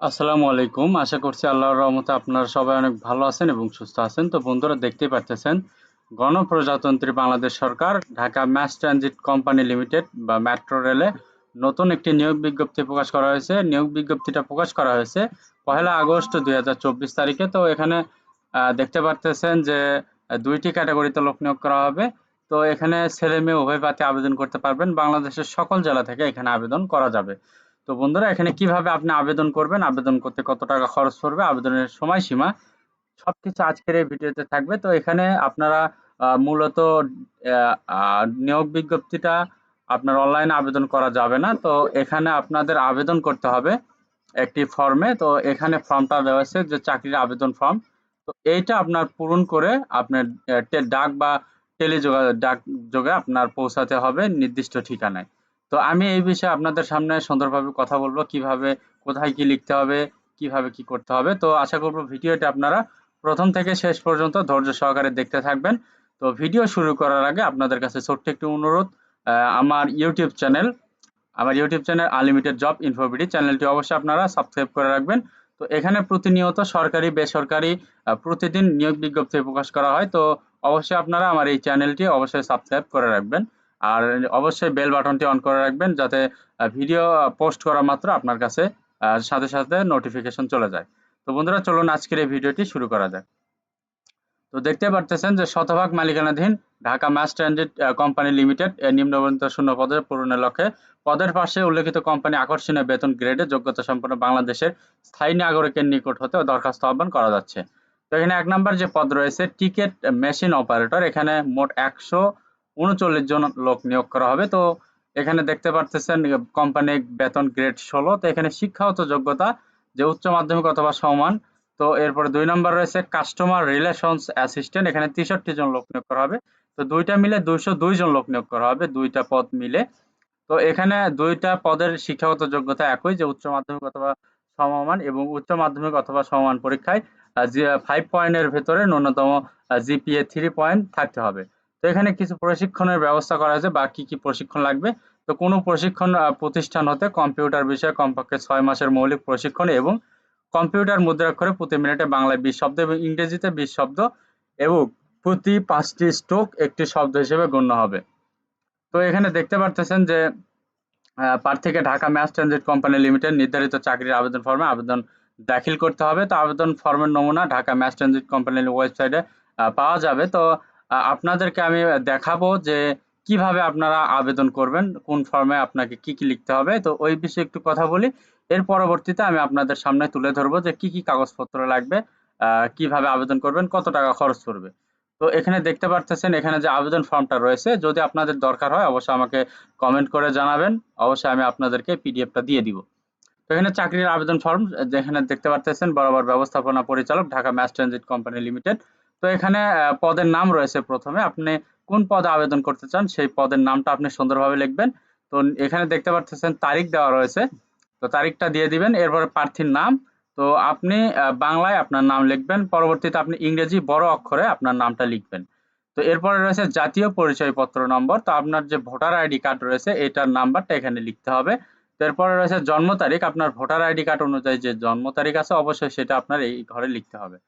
আসসালামু আলাইকুম। আশা করছি আল্লাহর রহমতে আপনারা সবাই অনেক ভালো আছেন এবং সুস্থ আছেন। তো বন্ধুরা, দেখতেই পাচ্ছেন গণপ্রজাতন্ত্রী বাংলাদেশ সরকার, Dhaka mass transit company limited বা মেট্রো রেলে নতুন একটি নিয়োগ বিজ্ঞপ্তি প্রকাশ করা হয়েছে। নিয়োগ বিজ্ঞপ্তিটা প্রকাশ করা হয়েছে পহেলা আগস্ট দুই হাজার চব্বিশ তারিখে। তো এখানে দেখতে পারতেছেন যে, দুইটি ক্যাটাগরিতে লোক নিয়োগ করা হবে। তো এখানে ছেলে মেয়ে উভয় প্রার্থী আবেদন করতে পারবেন। বাংলাদেশের সকল জেলা থেকে এখানে আবেদন করা যাবে। তো বন্ধুরা, এখানে কীভাবে আপনি আবেদন করবেন, আবেদন করতে কত টাকা খরচ পড়বে, আবেদনের সময়সীমা সবকিছু আজকের এই ভিডিওতে থাকবে। তো এখানে আপনারা মূলত নিয়োগ বিজ্ঞপ্তিটা আপনার অনলাইনে আবেদন করা যাবে না। তো এখানে আপনাদের আবেদন করতে হবে একটি ফর্মে। তো এখানে ফর্মটা রয়েছে যে চাকরির আবেদন ফর্ম। তো এইটা আপনার পূরণ করে আপনার ডাক বা টেলিযোগাযোগ ডাক যোগে আপনার পৌঁছাতে হবে নির্দিষ্ট ঠিকানায়। তো আমি এই বিষয়ে আপনাদের সামনে সুন্দরভাবে কথা বলব, কীভাবে, কোথায় কি লিখতে হবে, কীভাবে কি করতে হবে। তো আশা করব ভিডিওটা আপনারা প্রথম থেকে শেষ পর্যন্ত ধৈর্য সহকারে দেখতে থাকবেন। তো ভিডিও শুরু করার আগে আপনাদের কাছে ছোট্ট একটি অনুরোধ আমার ইউটিউব চ্যানেল, আমার YouTube channel unlimited job info BD চ্যানেলটি অবশ্যই আপনারা সাবস্ক্রাইব করে রাখবেন। তো এখানে প্রতিনিয়ত সরকারি, বেসরকারি প্রতিদিন নিয়োগ বিজ্ঞপ্তি প্রকাশ করা হয়। তো অবশ্যই আপনারা আমার এই চ্যানেলটি অবশ্যই সাবস্ক্রাইব করে রাখবেন। আর অবশ্যই বেল বাটনটি অন করে রাখবেন যাতে ভিডিও পোস্ট করা মাত্র আপনার কাছে সাথে সাথে নোটিফিকেশন চলে যায়। তো বন্ধুরা, চলুন আজকের এই ভিডিওটি শুরু করা যাক। তো দেখতে পারতেছেন যে শতভাগ মালিকানাধীন Dhaka mass transit company limited নিম্নবর্ণিত শূন্য পদের পূরণের লক্ষ্যে পদের পাশে উল্লেখিত কোম্পানি আকর্ষণীয় বেতন গ্রেডে যোগ্যতা সম্পন্ন বাংলাদেশের স্থায়ী নাগরিকের নিকট হতে দরখাস্ত আহ্বান করা যাচ্ছে। তো এখানে এক নম্বর যে পদ রয়েছে টিকেট মেশিন অপারেটর এখানে মোট একশো উনচল্লিশ জন লোক নিয়োগ করা হবে। তো এখানে দেখতে পারতেছেন কোম্পানি বেতন গ্রেড ষোলো। তো এখানে শিক্ষাগত যোগ্যতা যে উচ্চ মাধ্যমিক অথবা সমান। তো এরপরে দুই নম্বর রয়েছে কাস্টমার রিলেশনস অ্যাসিস্ট্যান্ট এখানে তেষট্টি জন লোক নিয়োগ করা হবে। তো দুইটা মিলে দুইশো দুই জন লোক নিয়োগ করা হবে, দুইটা পদ মিলে। তো এখানে দুইটা পদের শিক্ষাগত যোগ্যতা একই, যে উচ্চ মাধ্যমিক অথবা সমমান এবং উচ্চ মাধ্যমিক অথবা সমমান পরীক্ষায় ফাইভ পয়েন্টের ভেতরে ন্যূনতম জিপিএ থ্রি পয়েন্ট থাকতে হবে। তো এখানে কিছু প্রশিক্ষণের ব্যবস্থা করা হয়েছে, বা কি কি প্রশিক্ষণ লাগবে? তো কোনো প্রশিক্ষণ প্রতিষ্ঠান হতে কম্পিউটার বিষয়ে কমপক্ষে ছয় মাসের মৌলিক প্রশিক্ষণ এবং কম্পিউটার মুদ্রাক্ষরে প্রতি মিনিটে বাংলায় বিশ শব্দ এবং ইংরেজিতে বিশ শব্দ এবং প্রতি পাঁচটি স্ট্রোক একটি শব্দ হিসেবে গণ্য হবে। তো এখানে দেখতে পারতেছেন যে প্রার্থীকে Dhaka mass transit company limited নির্ধারিত চাকরির আবেদন ফর্মে আবেদন দাখিল করতে হবে। তো আবেদন ফর্মের নমুনা ঢাকা ম্যাস ট্রানজিট কোম্পানির ওয়েবসাইটে পাওয়া যাবে। তো আপনাদেরকে আমি দেখাবো যে কীভাবে আপনারা আবেদন করবেন, কোন ফর্মে আপনাকে কি কি লিখতে হবে। তো ওই বিষয়ে একটু কথা বলি। এর পরবর্তীতে আমি আপনাদের সামনে তুলে ধরবো যে কি কি কাগজপত্র লাগবে কীভাবে আবেদন করবেন, কত টাকা খরচ পড়বে। তো এখানে দেখতে পারতেছেন, এখানে যে আবেদন ফর্মটা রয়েছে, যদি আপনাদের দরকার হয় অবশ্যই আমাকে কমেন্ট করে জানাবেন। অবশ্যই আমি আপনাদেরকে পিডিএফটা দিয়ে দিব। তো এখানে চাকরির আবেদন ফর্ম যেখানে দেখতে পারতেছেন, বরাবর ব্যবস্থাপনা পরিচালক, Dhaka mass transit company limited. তো এখানে পদের নাম রয়েছে প্রথমে। আপনি কোন পদে আবেদন করতে চান, সেই পদের নামটা আপনি সুন্দরভাবে লিখবেন। তো এখানে দেখতে পারতেছেন তারিখ দেওয়া রয়েছে। তো তারিখটা দিয়ে দিবেন, এরপরে প্রার্থীর নাম। তো আপনি বাংলায় আপনার নাম লিখবেন, পরবর্তীতে আপনি ইংরেজি বড় অক্ষরে আপনার নামটা লিখবেন। তো এরপরে রয়েছে জাতীয় পরিচয়পত্র নম্বর। তো আপনার যে ভোটার আইডি কার্ড রয়েছে, এটার নাম্বারটা এখানে লিখতে হবে। তো এরপরে রয়েছে জন্ম তারিখ। আপনার ভোটার আইডি কার্ড অনুযায়ী যে জন্ম তারিখ আছে, অবশ্যই সেটা আপনার এই ঘরে লিখতে হবে।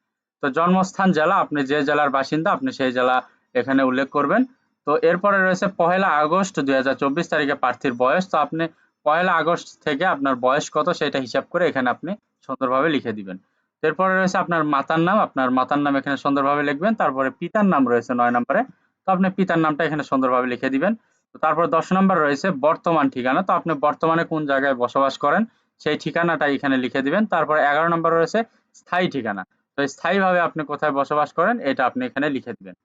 তো জন্মস্থান জেলা, আপনি যে জেলার বাসিন্দা, আপনি সেই জেলা এখানে উল্লেখ করবেন। তো এরপরে রয়েছে পহেলা আগস্ট দুই হাজার চব্বিশ তারিখে প্রার্থীর বয়স। তো আপনি পহেলা আগস্ট থেকে আপনার বয়স কত সেটা হিসাব করে এখানে আপনি সুন্দরভাবে লিখে দিবেন। এরপরে রয়েছে আপনার মাতার নাম। আপনার মাতার নাম এখানে সুন্দরভাবে লিখবেন। তারপরে পিতার নাম রয়েছে নয় নম্বরে। তো আপনি পিতার নামটা এখানে সুন্দরভাবে লিখে দিবেন। তো তারপর দশ নম্বর রয়েছে বর্তমান ঠিকানা। তো আপনি বর্তমানে কোন জায়গায় বসবাস করেন সেই ঠিকানাটা এখানে লিখে দিবেন। তারপর এগারো নম্বর রয়েছে স্থায়ী ঠিকানা। তো স্থায়ীভাবে আপনি কোথায় বসবাস করেন, এটা আপনি এখানে লিখে দিবেন।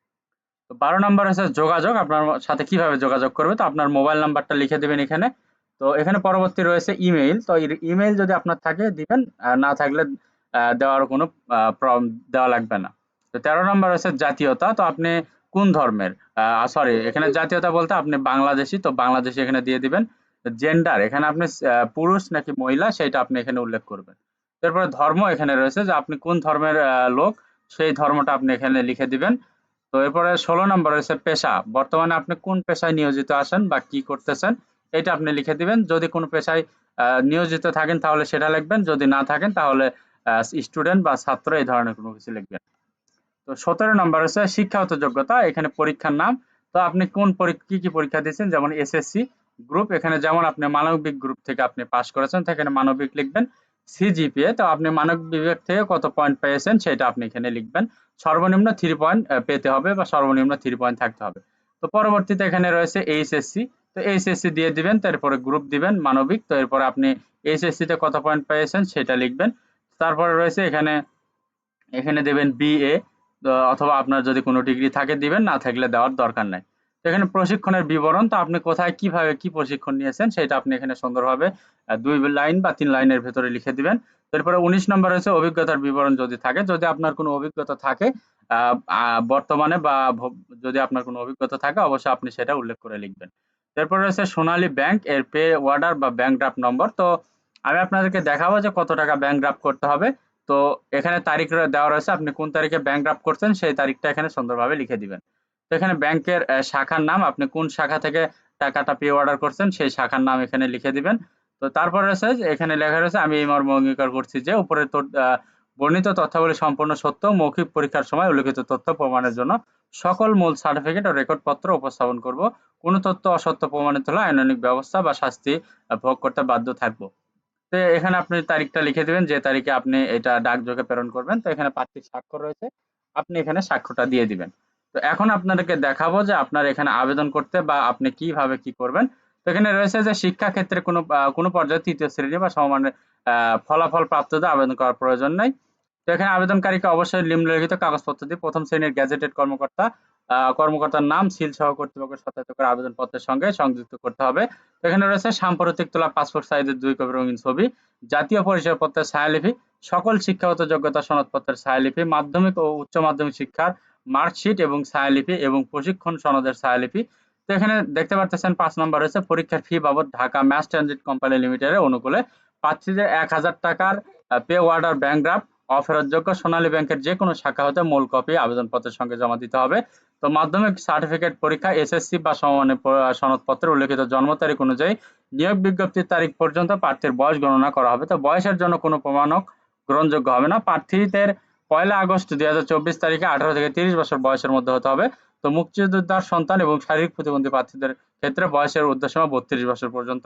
তো বারো নম্বর হচ্ছে যোগাযোগ, আপনার সাথে কীভাবে যোগাযোগ করবে, তো আপনার মোবাইল নাম্বারটা লিখে দিবেন এখানে। তো এখানে পরবর্তী রয়েছে ইমেইল, তো ইমেইল যদি আপনার থাকে, দিবেন না থাকলে দেওয়ার কোনো দেওয়া লাগবে না। তো তেরো নম্বর হচ্ছে জাতীয়তা, তো আপনি কোন ধর্মের? সরি এখানে জাতীয়তা বলতে আপনি বাংলাদেশি, তো বাংলাদেশি এখানে দিয়ে দিবেন। জেন্ডার এখানে আপনি পুরুষ নাকি মহিলা, সেটা আপনি এখানে উল্লেখ করবেন। তারপরে ধর্ম এখানে রয়েছে যে আপনি কোন ধর্মের লোক, সেই ধর্মটা আপনি এখানে লিখে দিবেন। তো এরপরে ষোলো নম্বর রয়েছে পেশা। বর্তমানে আপনি কোন পেশায় নিয়োজিত আছেন বা কি করতেছেন এটা আপনি লিখে দিবেন। যদি কোনো পেশায় নিয়োজিত থাকেন তাহলে সেটা লিখবেন। যদি না থাকেন তাহলে স্টুডেন্ট বা ছাত্র এই ধরনের কোনো কিছু লিখবেন। তো সতেরো নম্বর হচ্ছে শিক্ষাগত যোগ্যতা, এখানে পরীক্ষার নাম। তো আপনি কোন কি কি পরীক্ষা দিয়েছেন? যেমন এসএসসি গ্রুপ, এখানে যেমন আপনি মানবিক গ্রুপ থেকে আপনি পাশ করেছেন, সেখানে মানবিক লিখবেন। সিজিপিএ তো আপনি মানব বিভাগ থেকে কত পয়েন্ট পেয়েছেন সেটা আপনি এখানে লিখবেন। সর্বনিম্ন থ্রি পয়েন্ট পেতে হবে বা সর্বনিম্ন থ্রি পয়েন্ট থাকতে হবে। তো পরবর্তীতে এখানে রয়েছে এইচএসসি তো এইচএসসি দিয়ে দিবেন, তারপরে গ্রুপ দিবেন, মানবিক। তো এরপরে আপনি এইচএসসি তে কত পয়েন্ট পেয়েছেন সেটা লিখবেন। তারপরে রয়েছে এখানে এখানে দেবেন বিএ অথবা আপনার যদি কোনো ডিগ্রি থাকে দিবেন, না থাকলে দেওয়ার দরকার নাই। এখানে প্রশিক্ষণের বিবরণ, তো আপনি কোথায়, কীভাবে কি প্রশিক্ষণ নিয়েছেন সেটা আপনি এখানে সুন্দরভাবে দুই লাইন বা তিন লাইনের ভেতরে লিখে দিবেন। তারপরে উনিশ নম্বর হচ্ছে অভিজ্ঞতার বিবরণ যদি থাকে, যদি আপনার কোনো অভিজ্ঞতা থাকে বর্তমানে বা যদি আপনার কোনো অভিজ্ঞতা থাকে, অবশ্যই আপনি সেটা উল্লেখ করে লিখবেন। তারপরে রয়েছে সোনালী ব্যাংক, এর পে অর্ডার বা ব্যাংক ড্রাফট নম্বর। তো আমি আপনাদেরকে দেখাবো যে কত টাকা ব্যাংক ড্রাফট করতে হবে। তো এখানে তারিখ দেওয়া রয়েছে, আপনি কোন তারিখে ব্যাংক ড্রাফট করছেন, সেই তারিখটা এখানে সুন্দরভাবে লিখে দিবেন। তো এখানে ব্যাংকের শাখার নাম, আপনি কোন শাখা থেকে টাকাটা পে অর্ডার করছেন সেই শাখার নাম এখানে লিখে দিবেন। তো তারপর রয়েছে এখানে লেখা রয়েছে, আমি এই মর্মে অঙ্গীকার করছি যে উপরে বর্ণিত তথ্যাবলী সম্পূর্ণ সত্য, মৌখিক পরীক্ষার সময় উল্লেখিত তথ্য প্রমাণের জন্য সকল মূল সার্টিফিকেট ও রেকর্ড পত্র উপস্থাপন করব। কোনো তথ্য অসত্য প্রমাণিত হলে আইনানুগ ব্যবস্থা বা শাস্তি ভোগ করতে বাধ্য থাকব। তো এখানে আপনি তারিখটা লিখে দিবেন, যে তারিখে আপনি এটা ডাকযোগে প্রেরণ করবেন। তো এখানে প্রার্থীর স্বাক্ষর রয়েছে, আপনি এখানে স্বাক্ষরটা দিয়ে দিবেন। তো এখন আপনাদেরকে দেখাবো যে আপনার এখানে আবেদন করতে বা আপনি কীভাবে কি করবেন। তো এখানে রয়েছে যে শিক্ষা ক্ষেত্রে কোনো কোনো পর্যায়ে তৃতীয় শ্রেণি বা সমমানের আহ, ফলাফল প্রাপ্তদের আবেদন করার প্রয়োজন নাই। তো এখানে আবেদনকারীকে অবশ্যই নিম্নলিখিত কাগজপত্র দিয়ে প্রথম শ্রেণির গ্যাজেটেড কর্মকর্তা কর্মকর্তার নাম সিল সহ কর্তৃপক্ষের সত্যায়িত করে আবেদনপত্রের সঙ্গে সংযুক্ত করতে হবে। এখানে রয়েছে সাম্প্রতিক তোলা পাসপোর্ট সাইজের দুই কপি রঙিন ছবি জাতীয় পরিচয়পত্রের ছায়ালিপি সকল শিক্ষাগত যোগ্যতা সনদপত্রের ছায়ালিপি মাধ্যমিক ও উচ্চ মাধ্যমিক শিক্ষার মার্কশিট এবং ছায়ালিপি এবং প্রশিক্ষণ সনদের ছায়ালিপি। তো এখানে দেখতে পাচ্ছেন পাঁচ নম্বর রয়েছে, পরীক্ষার ফি বাবদ ঢাকা ম্যাস ট্রানজিট কোম্পানি লিমিটেডের অনুকূলে প্রার্থীদের এক হাজার টাকার পে অর্ডার ব্যাংক ড্রাফট অফেরতযোগ্য সোনালী ব্যাংকের যে কোনো শাখা হতে মূল কপি আবেদনপত্রের সঙ্গে জমা দিতে হবে। তো মাধ্যমিক সার্টিফিকেট পরীক্ষা, এসএসসি বা সমমানের সনদপত্রে উল্লেখিত জন্ম তারিখ অনুযায়ী নিয়োগ বিজ্ঞপ্তির তারিখ পর্যন্ত প্রার্থীর বয়স গণনা করা হবে। তো বয়সের জন্য কোনো প্রমাণক গ্রহণযোগ্য হবে না। প্রার্থীদের পয়লা আগস্ট দুই হাজার চব্বিশ তারিখে আঠারো থেকে তিরিশ বছর বয়সের মধ্যে হতে হবে। তো মুক্তিযোদ্ধার সন্তান এবং শারীরিক প্রতিবন্ধী প্রার্থীদের ক্ষেত্রে বয়সের উর্ধ্বসীমা বত্রিশ বছর পর্যন্ত।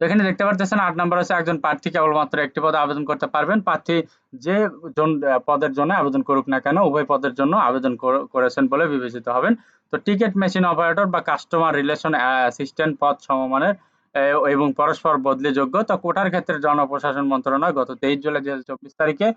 এখানে দেখতে পাচ্ছেন আট নম্বর আছে একজন প্রার্থী কেবলমাত্র একটি পদে আবেদন করতে পারবেন। প্রার্থী যে পদের জন্য আবেদন করুক না কেন, উভয় পদের জন্য আবেদন করেছেন বলে বিবেচিত হবেন। তো টিকিট মেশিন অপারেটর বা কাস্টমার রিলেশন অ্যাসিস্ট্যান্ট পদ সমমানের এবং পরস্পর বদলিযোগ্য তো কোটার ক্ষেত্রে জনপ্রশাসন মন্ত্রণালয় গত তেইশ জুলাই দুই চব্বিশ তারিখে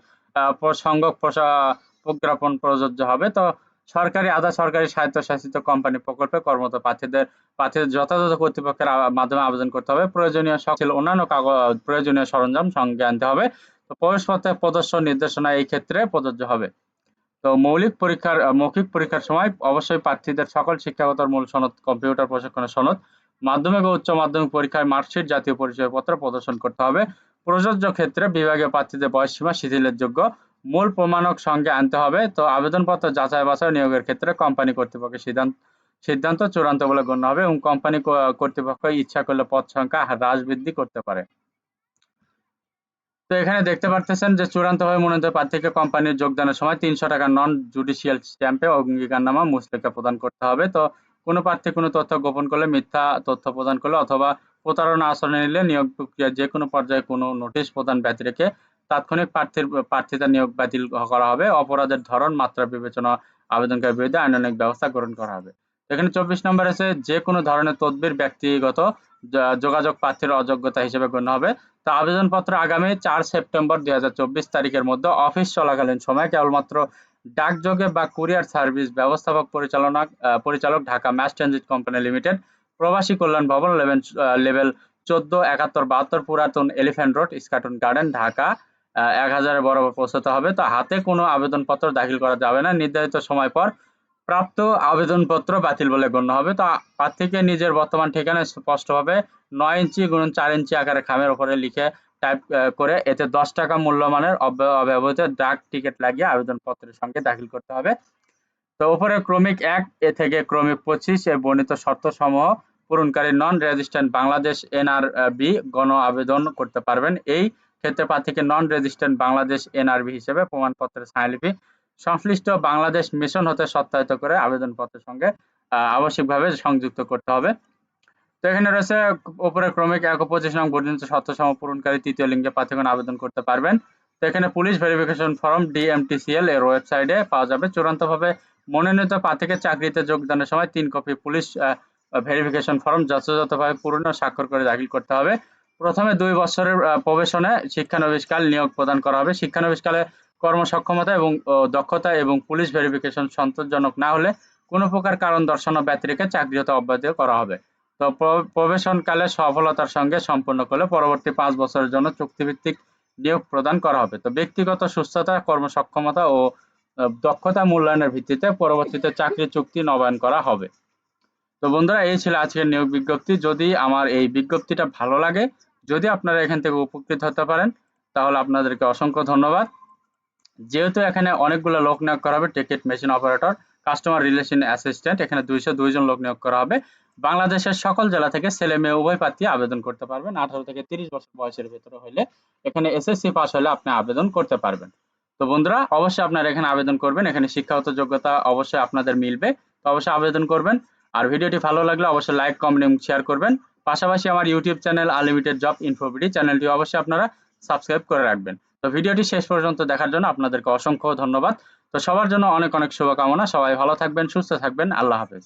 প্রসা- প্রজ্ঞাপন প্রযোজ্য হবে। তো সরকারি, আধা সরকারি স্বায়ত্তশাসিত কোম্পানি প্রকল্পে কর্মরত প্রার্থীদের প্রার্থীদের যথাযথ কর্তৃপক্ষের মাধ্যমে আবেদন করতে হবে। প্রয়োজনীয় সকল অন্যান্য কাগজ, প্রয়োজনীয় সরঞ্জাম সঙ্গে আনতে হবে। তো প্রবেশপত্রের প্রদর্শন নির্দেশনা এই ক্ষেত্রে প্রযোজ্য হবে। তো মৌলিক পরীক্ষার, মৌখিক পরীক্ষার সময় অবশ্যই প্রার্থীদের সকল শিক্ষাগত মূল সনদ, কম্পিউটার প্রশিক্ষণের সনদ মাধ্যমিক ও উচ্চ মাধ্যমিক পরীক্ষায় মার্কশিট জাতীয় পরিচয়পত্র প্রদর্শন করতে হবে। প্রযোজ্য ক্ষেত্রে বিভাগীয় প্রার্থীদের বয়স সীমা শিথিলের যোগ্য মূল প্রমাণক সঙ্গে আনতে হবে। তো আবেদনপত্র যাচাই বাছাই নিয়োগের ক্ষেত্রে কোম্পানি কর্তৃপক্ষের সিদ্ধান্ত সিদ্ধান্ত চূড়ান্ত বলে গণ্য হবে এবং কোম্পানি কর্তৃপক্ষ ইচ্ছা করলে পদ সংখ্যা হ্রাস বৃদ্ধি করতে পারে। তো এখানে দেখতে পারতেছেন যে চূড়ান্তভাবে মনোনীত প্রার্থীকে কোম্পানির যোগদানের সময় তিনশো টাকা নন জুডিশিয়াল স্ট্যাম্পে অঙ্গীকারনামা মুসলেখা প্রদান করতে হবে। তো কোনো প্রার্থী কোনো তথ্য গোপন করলে, মিথ্যা তথ্য প্রদান করলে অথবা প্রতারণা আচরণ নিলে নিয়োগ প্রক্রিয়ার যে কোনো পর্যায়ে কোনো নোটিশ প্রদান ব্যতি রেখে তাৎক্ষণিক প্রার্থীর প্রার্থিতা নিয়োগ বাতিল করা হবে। অপরাধের ধরন, মাত্রা, বিবেচনা, আবেদনকারীর বিরুদ্ধে আইনানুগ ব্যবস্থা গ্রহণ করা হবে। এখানে চব্বিশ নম্বর আছে যে কোনো ধরনের তদবির ব্যক্তিগত যোগাযোগ প্রার্থীর অযোগ্যতা হিসেবে গণ্য হবে। তো আবেদনপত্র আগামী চার সেপ্টেম্বর দুই হাজার চব্বিশ তারিখের মধ্যে অফিস চলাকালীন সময় কেবলমাত্র ডাকযোগে বা কুরিয়ার সার্ভিস ব্যবস্থাপক পরিচালনা পরিচালক Dhaka mass transit company limited, Probashi Kallyan Bhaban level level চোদ্দ, একাত্তর, বাহাত্তর, পুরাতন elephant road Eskaton garden, Dhaka. এক হাজারের বরাবর পৌঁছাতে হবে। তো হাতে কোনো আবেদনপত্র দাখিল করা যাবে না। নির্ধারিত সময় পর প্রাপ্ত আবেদনপত্র বাতিল বলে গণ্য হবে। তো প্রার্থীকে নিজের বর্তমান ঠিকানা স্পষ্টভাবে নয় ইঞ্চি গুণ চার ইঞ্চি আকারে খামের উপরে লিখে টাইপ করে এতে দশ টাকা মূল্যমানের অব্য- অব্যবহৃত ডাক টিকিট লাগিয়ে আবেদনপত্রের সঙ্গে দাখিল করতে হবে। তো উপরে ক্রমিক এক, এ থেকে ক্রমিক পঁচিশ এর বর্ণিত শর্ত সমূহ পূরণকারী নন রেজিস্ট্যান্ট বাংলাদেশ এনআরবি গণ আবেদন করতে পারবেন। এই ক্ষেত্রে প্রার্থীকে নন রেজিস্ট্যান্ট বাংলাদেশ এনআরবি হিসেবে প্রমাণপত্রের ছায়ালিপি সংশ্লিষ্ট বাংলাদেশ মিশন হতে সত্যায়িত করে আবেদনপত্রের সঙ্গে আবশ্যিকভাবে সংযুক্ত করতে হবে। তো এখানে রয়েছে উপরে ক্রমিক এক পঁচিশ নং পর্যন্ত সত্যসম পূরণকারী তৃতীয় লিঙ্গে প্রার্থীগণ আবেদন করতে পারবেন। তো এখানে পুলিশ ভেরিফিকেশন ফর্ম ডিএমটিসিএল এর ওয়েবসাইটে পাওয়া যাবে। চূড়ান্তভাবে মনোনীত প্রার্থীকে চাকরিতে যোগদানের সময় তিন কপি পুলিশ ভেরিফিকেশন ফর্ম যথাযথভাবে পূর্ণ স্বাক্ষর করে দাখিল করতে হবে। প্রথমে দুই বছরের প্রবেশনে শিক্ষানবিশকাল নিয়োগ প্রদান করা হবে। শিক্ষানবিশকালে কর্মসক্ষমতা এবং দক্ষতা এবং পুলিশ ভেরিফিকেশন সন্তোষজনক না হলে কোনো প্রকার কারণ দর্শানো ব্যতিরেকে চাকরি হতে অব্যাহত করা হবে। তো প্র- প্রবেশনকালে সফলতার সঙ্গে সম্পন্ন করলে পরবর্তী পাঁচ বছরের জন্য চুক্তিভিত্তিক নিয়োগ প্রদান করা হবে। তো ব্যক্তিগত সুস্থতা, কর্মসক্ষমতা ও দক্ষতা মূল্যায়নের ভিত্তিতে পরবর্তীতে চাকরি চুক্তি নবায়ন করা হবে। তো বন্ধুরা, এই ছিল আজকের নিয়োগ বিজ্ঞপ্তি। যদি আমার এই বিজ্ঞপ্তিটা ভালো লাগে, যদি আপনারা এখান থেকে উপকৃত হতে পারেন, তাহলে আপনাদেরকে অসংখ্য ধন্যবাদ। যেহেতু এখানে অনেকগুলো লোক নিয়োগ করা হবে, ticket machine operator, customer relation assistant, এখানে দুইশো দুইজন লোক নিয়োগ করা হবে। বাংলাদেশের সকল জেলা থেকে ছেলে মেয়ে উভয় প্রার্থী আবেদন করতে পারবেন। আঠারো থেকে তিরিশ বছর বয়সের ভিতরে হলে এখানে এসএসসি পাস হলে আপনি আবেদন করতে পারবেন। তো বন্ধুরা, অবশ্যই আপনারা এখানে আবেদন করবেন। এখানে শিক্ষাগত যোগ্যতা অবশ্যই আপনাদের মিলবে। তো অবশ্যই আবেদন করবেন। আর ভিডিওটি ভালো লাগলে অবশ্যই লাইক, কমেন্ট এবং শেয়ার করবেন। পাশাপাশি আমার YouTube channel unlimited job InfoBD চ্যানেলটি অবশ্যই আপনারা সাবস্ক্রাইব করে রাখবেন। তো ভিডিওটি শেষ পর্যন্ত দেখার জন্য আপনাদেরকে অসংখ্য ধন্যবাদ। তো সবার জন্য অনেক অনেক শুভকামনা। সবাই ভালো থাকবেন, সুস্থ থাকবেন। আল্লাহ হাফেজ।